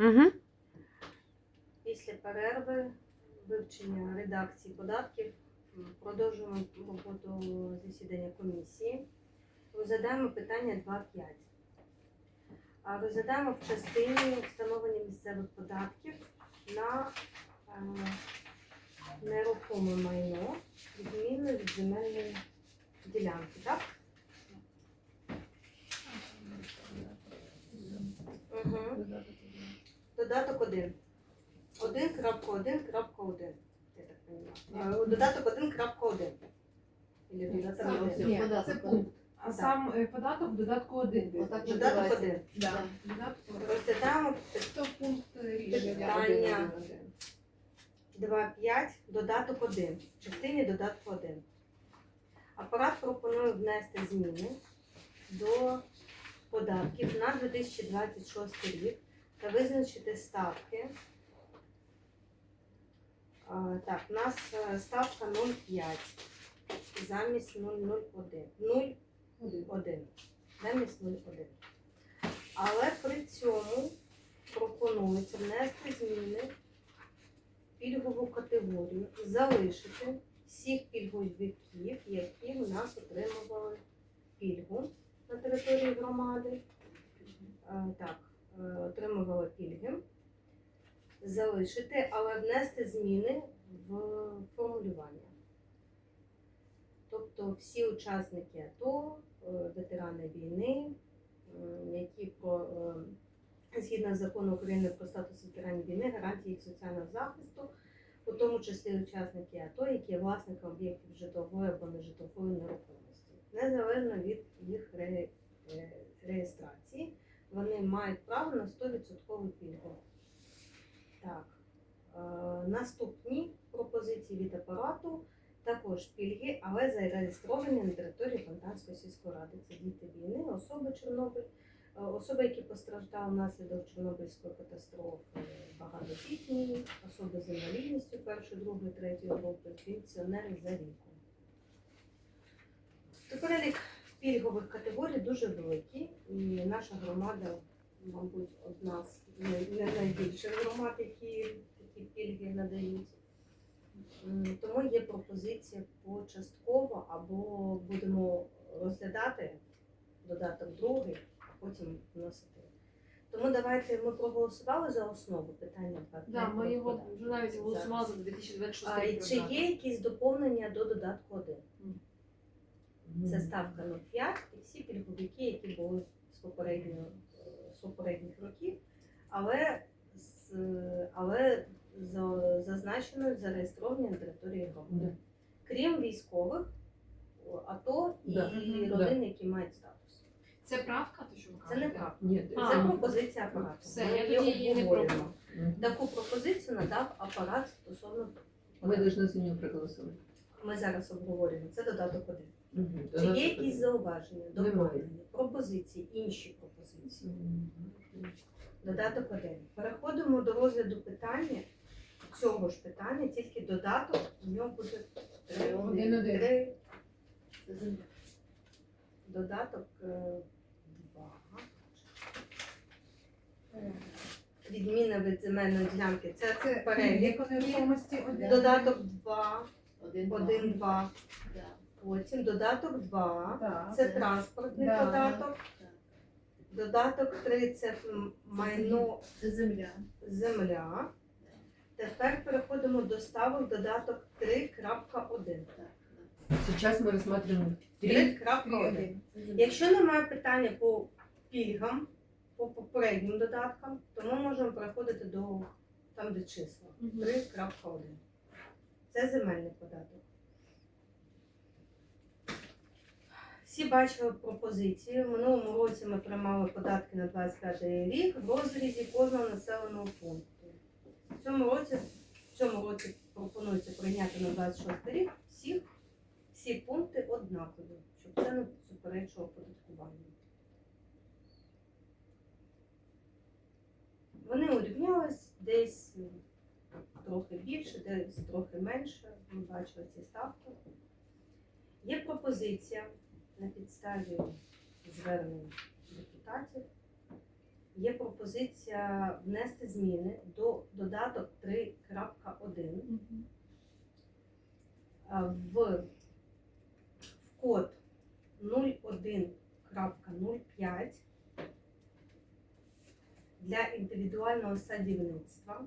Угу. Після перерви вивчення редакції податків продовжуємо роботу засідання комісії. Розглядаємо питання 2.5. А Розглядаємо в частині встановлення місцевих податків на е, нерухоме майно, відмінно від земельної ділянки, так? Угу. Додаток 1. 1.1.1. Я так. Е, Додаток 1.1. Или додаток 1. Ні, Це пункт. А сам е, податок в додатку один. Отак Додаток 1. Да. Додаток один. Розглядаємо Це пункт рішення. Питання. 2.5. Додаток 1. В частині додатку 1. Апарат пропонує внести зміни до податків на 2026 рік та визначити ставки. Так, у нас е, ставка 0,5 замість 0,01. 0,1 замість 0,1. Але при цьому пропонується внести зміни в пільгову категорію, залишити всіх пільговиків, які в нас отримували пільгу на території громади. Е, Так, е, отримували пільги. Залишити, але внести зміни в формулювання. Тобто всі учасники АТО, е, ветерани війни, які про е, згідно закону України про статус ветеранів війни, гарантії їх соціального захисту, у тому числі учасники АТО, які є власниками об'єктів житлової або нежитлової нерухомості, незалежно від їх ре- е, реєстрації, вони мають право на 100% пільгу. Так. Е, наступні пропозиції від апарату також пільги, але зареєстровані на території Фонтанської сільської ради. Це діти війни, особи Чорнобиль, е, особи, які постраждали внаслідок Чорнобильської катастрофи, багатодітні, особи з інвалідністю першої, другої, третьої групи, пенсіонери за віком. Перелік пільгових категорій дуже великий, і наша громада, мабуть, одна з не- найбільших громад, які такі пільги надають. Тому є пропозиція почастково або будемо розглядати додаток другий, а потім вносити. Тому давайте ми проголосували за основу питання 2. Да, ми його вже навіть голосували за 2026 А, рік. чи є якісь доповнення до додатку 1? Це ставка 0,5 і всі пільговики, які були з попередньо, е, попередніх років, але але зазначено зареєстровані на території громади. Крім військових, АТО і да. родин, які мають статус. Це правка, то що ви кажете? Це не правка. Ні. Це а, пропозиція ну, апарату. Все, Ми я її не пробую. Таку пропозицію надав апарат стосовно. Ми повинні за нього проголосувати. Ми зараз обговорюємо. Це додаток 1. Угу. Чи є якісь зауваження, доповнення, пропозиції, інші пропозиції? Угу. Додаток один. Переходимо до розгляду питання, цього ж питання, тільки додаток, у нього буде 3, Додаток е, 2. Е, відміна від земельної ділянки. Це, це перелік. Додаток 2, 1, 2. 1, 2. 1, 2. Потім додаток 2. Так. Це транспортний Да. додаток. Так. Додаток 3 це м, майно Це земля. земля. Тепер переходимо до ставок додаток 3.1. Так, да. Сейчас мы рассматриваем три. 3.1. Якщо немає питання по пільгам, по попереднім додаткам, то ми можемо переходити до там, де числа. Мгм. 3.1. Це земельний податок. Всі бачили пропозиції. В минулому році ми приймали податки на 25 рік в розрізі кожного населеного пункту. В цьому році, в цьому році пропонується прийняти на 26 рік всіх, всі пункти однакові, щоб це не суперечило оподаткуванню. Вони урівнялись десь трохи більше, десь трохи менше. Ми бачили ці ставки. Є пропозиція на підставі звернень депутатів є пропозиція внести зміни до додаток 3.1 в, код 01.05 для індивідуального садівництва.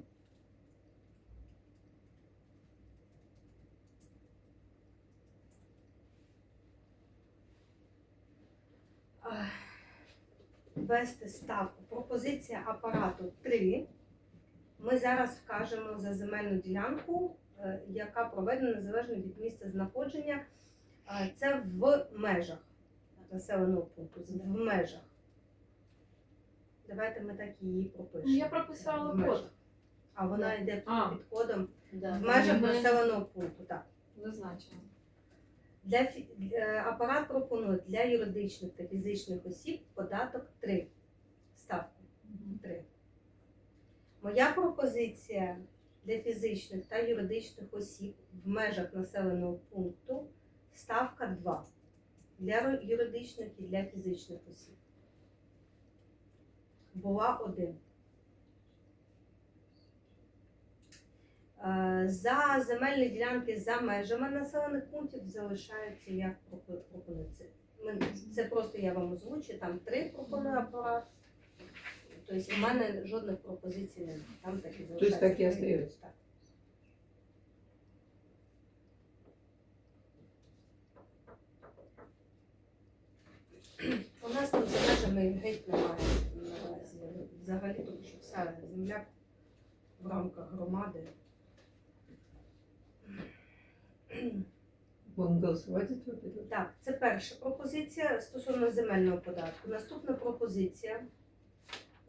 Ввести ставку. Пропозиція апарату 3. Ми зараз вкажемо за земельну ділянку, е, яка проведена незалежно від місця знаходження. Е, Це в межах населеного пункту. В межах. Давайте ми так її пропишемо. Ну, я прописала код. А вона йде під кодом в межах населеного пункту. Так. Зазначила. Для апарат пропонує для юридичних та фізичних осіб податок 3. Ставку 3. Моя пропозиція для фізичних та юридичних осіб в межах населеного пункту ставка 2. Для юридичних і для фізичних осіб. Була 1. За земельні ділянки за межами населених пунктів залишаються як пропо- пропонується. Це просто я вам озвучу, там три пропонує апарат. Тобто в мене жодних пропозицій немає. Там так і залишається. так і три. остається. Так. У нас тут за межами геть немає наразі. Взагалі, тому що вся земля в рамках громади. Будемо голосувати за? Так, це перша пропозиція стосовно земельного податку. Наступна пропозиція.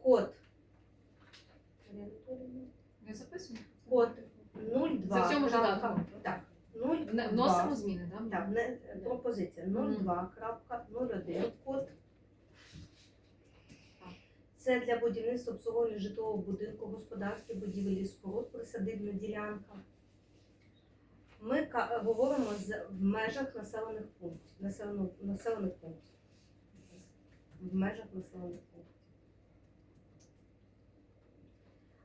Код. Я записую. Код 02. Це в цьому крапка- додатку? Так. 02. Вносимо зміни, так? Так, не, пропозиція 02.01 код. Це для будівництва обслуговування житлового будинку, господарських будівель і споруд, присадибна ділянка. Ми говоримо з, в межах населених пунктів. Населених, населених пунктів. В межах населених пунктів.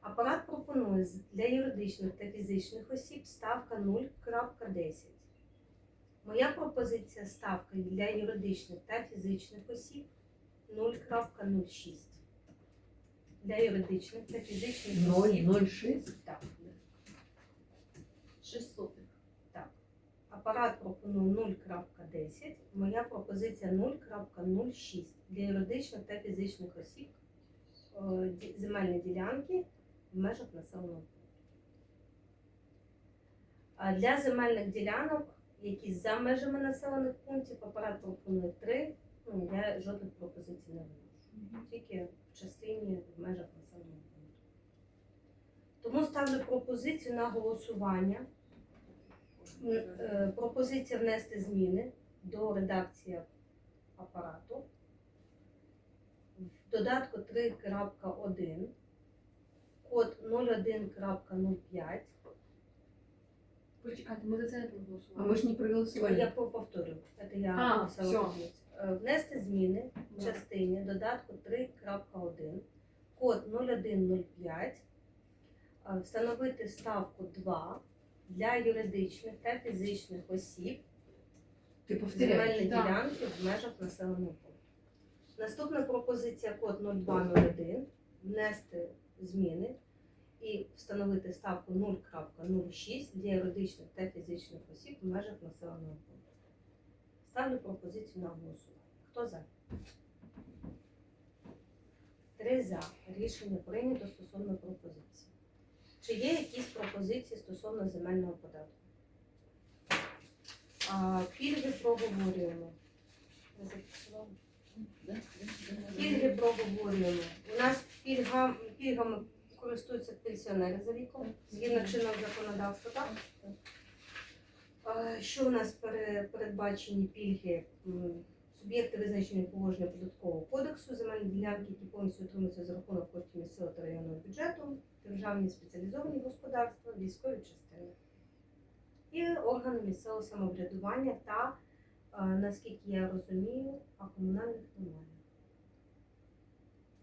Апарат пропонує для юридичних та фізичних осіб ставка 0.10. Моя пропозиція ставка для юридичних та фізичних осіб 0.06. Для юридичних та фізичних осіб. 0,06. Так. 600. Апарат пропонує 0.10. Моя пропозиція 0.06 для юридичних та фізичних осіб е, земельні ділянки в межах населеного пункту. Для земельних ділянок, які за межами населених пунктів, апарат пропонує 3. Ну, я жодних пропозицій не вношу. Тільки в частині в межах населеного пункту. Тому ставлю пропозицію на голосування. Е, Пропозиція внести зміни до редакції апарату. В додатку 3.1 код 01.05. Почекайте, ми за це не проголосували. А ми ж не проголосували. Я по- повторю. Це я А. Е, Внести зміни в частині додатку 3.1 код 0105 е, встановити ставку 2 для юридичних та фізичних осіб Ти земельні. Так. ділянки в межах населеного пункту. Наступна пропозиція код 0201 внести зміни і встановити ставку 0.06 для юридичних та фізичних осіб в межах населеного пункту. Ставлю пропозицію на голосування. Хто за? Три за. Рішення прийнято стосовно пропозиції. Чи є якісь пропозиції стосовно земельного податку? Пільги проговорюємо. Пільги проговорюємо. У нас пільга, пільгами користуються пенсіонери за віком, згідно чинного законодавства, так? Що у нас передбачені пільги? Суб'єкти визначені положення податкового кодексу, земельні ділянки, які повністю отримуються за рахунок коштів місцевого та районного бюджету, державні спеціалізовані господарства, військові частини і органи місцевого самоврядування та Е, Наскільки я розумію, а комунальних немає.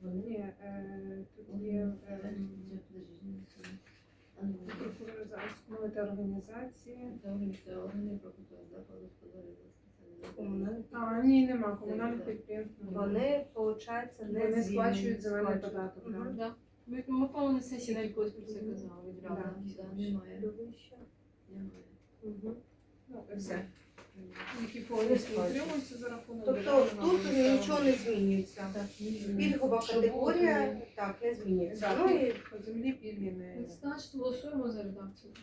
Ні, е, тут є е, прокурор зараз встановити організації. Комунальні А, ні, нема комунальних підприємств. Вони, виходить, не Вони звільнені, сплачують земельний сплачують. податок. да. Мгм. Да. Ми, ми по-моєму, на сесії навіть колись про це казали, виділяли. Да. якісь гроші. Немає. Дивіться. Мгм. Ну, і Все. все. Які повністю утримуються за рахунок Тобто державного тут нічого не змінюється. Пільгова категорія так не змінюється. Так, Ну і по землі пільги не. Значить, голосуємо за редакцію.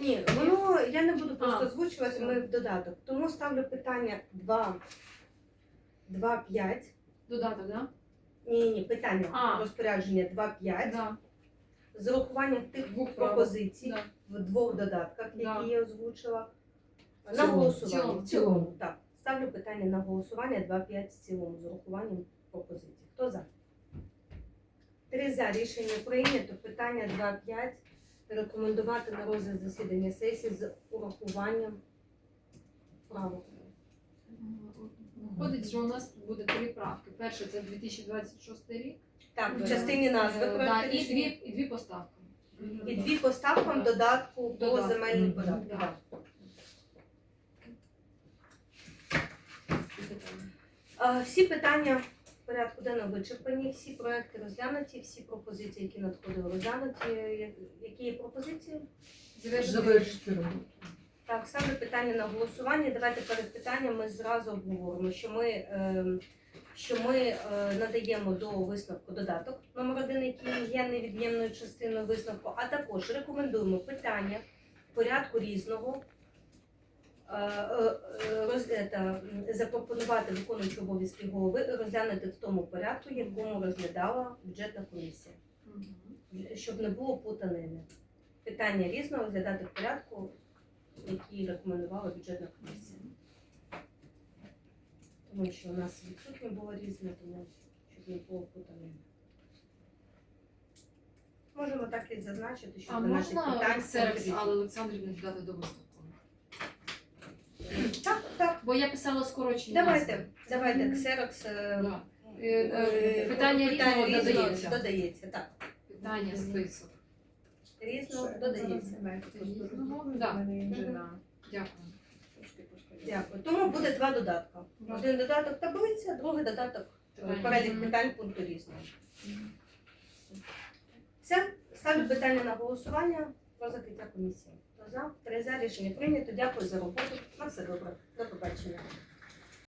Ні, воно я не буду просто А, озвучувати. все. Ми в додаток. Тому ставлю питання 2, 2, 5. Додаток, да? Ні, ні, питання А. розпорядження 2, 5. Да. З урахуванням тих Двох пропозицій Да. в двох додатках, які Да. я озвучила. На цілому, голосування. цілому. В цілому, так. Ставлю питання на голосування 2-5 в цілому з урахуванням пропозицій. Хто за? Три за рішення прийнято. Питання 2-5. Рекомендувати на розгляд засідання сесії з урахуванням правок. Виходить, що у нас буде три правки. Перше це 2026 рік. Так, в Е, частині назви е, да, проекту і дві, рішення. і дві поставки. І дві поставкам додатку по Додатку. земельним податкам. Да. Так. Е, Всі питання в порядку денного вичерпані, всі проекти розглянуті, всі пропозиції, які надходили, розглянуті. Які є пропозиції? Завершити. Роботу. Так, ставлю питання на голосування. Давайте перед питанням ми зразу обговоримо, що ми, е, що ми е, надаємо до висновку додаток номер один, який є невід'ємною частиною висновку, а також рекомендуємо питання порядку різного. Е, е, роз- е, та, запропонувати виконуючу обов'язки голови розглянути в тому порядку, якому розглядала бюджетна комісія, щоб не було путанини. Питання різного розглядати в порядку, який рекомендувала бюджетна комісія. Тому що у нас відсутнє було різне, тому щоб не було путанини. Можемо так і зазначити, що А 12 можна питань. Алли Олександрівни додати до висновку? Так. Бо я писала скорочені. Давайте, назви. давайте, ксерокс. е, Да. е, Е, е, питання різного додається. Додається, так. Питання, список. Різно додається. Різного, да. Дякую. Дякую. Тому буде два додатка. Один додаток таблиця, другий додаток е, перелік питань пункту різного. Все, ставлю питання на голосування про закриття комісії. Хто за? Три за рішення прийнято. Дякую за роботу. На все добре. До побачення.